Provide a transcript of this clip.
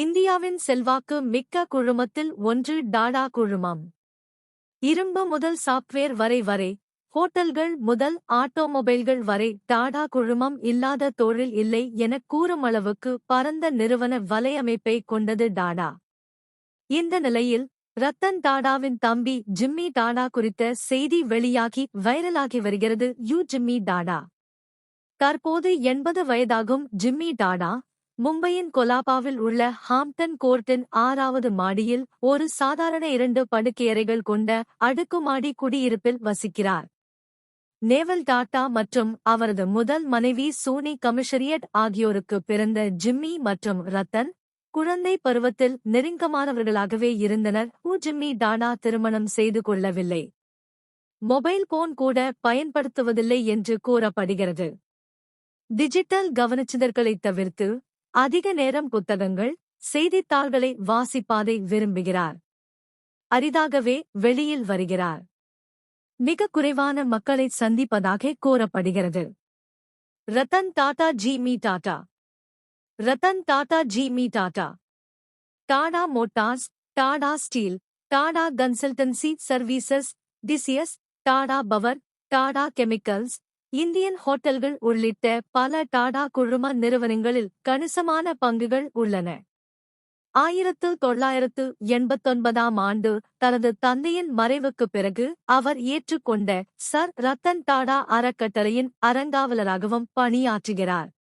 இந்தியாவின் செல்வாக்கு மிக்க குழுமத்தில் ஒன்று டாடா குழுமம். இரும்பு முதல் சாப்ட்வேர் வரை வரை ஹோட்டல்கள் முதல் ஆட்டோமொபைல்கள் வரை டாடா குழுமம் இல்லாத தொழில் இல்லை என கூறும் அளவுக்கு பரந்த நிறுவன வலையமைப்பை கொண்டது டாடா. இந்த நிலையில் ரத்தன் டாடாவின் தம்பி ஜிம்மி டாடா குறித்த செய்தி வெளியாகி வைரலாகி வருகிறது யூ ஜிம்மி டாடா. தற்போது எண்பது வயதாகும் ஜிம்மி டாடா. மும்பையின் கொலாபாவில் உள்ள ஹாம்டன் கோர்ட்டின் ஆறாவது மாடியில் ஒரு சாதாரண இரண்டு படுக்கையறைகள் கொண்ட அடுக்குமாடி குடியிருப்பில் வசிக்கிறார். நேவல் டாட்டா மற்றும் அவரது முதல் மனைவி சோனி கமிஷரியட் ஆகியோருக்கு பிறந்த ஜிம்மி மற்றும் ரத்தன் குழந்தை பருவத்தில் நெருங்கமானவர்களாகவே இருந்தனர். ஹூ ஜிம்மி டாடா திருமணம் செய்து கொள்ளவில்லை. மொபைல் போன் கூட பயன்படுத்துவதில்லை என்று கூறப்படுகிறது. டிஜிட்டல் கவனச்சிதற்களைத் தவிர்த்து அதிக நேரம் புத்தகங்கள் செய்தித்தாள்களை வாசிப்பாதை விரும்புகிறார். அரிதாகவே வெளியில் வருகிறார். மிக குறைவான மக்களை சந்திப்பதாக கூறப்படுகிறது. ரத்தன் டாடா ஜி மீ Tata. Ratan Tata ji me Tata. Tata motors Tata steel Tata consultancy services TCS Tata power Tata chemicals Indian ஹோட்டல்கள் உள்ளிட்ட பல டாடா குழும நிறுவனங்களில் கணிசமான பங்குகள் உள்ளன. ஆயிரத்து தொள்ளாயிரத்து எண்பத்தொன்பதாம் ஆண்டு தனது தந்தையின் மறைவுக்குப் பிறகு அவர் ஏற்றுக்கொண்ட சர் ரத்தன் டாடா அறக்கட்டளையின் அறங்காவலராகவும் பணியாற்றுகிறார்.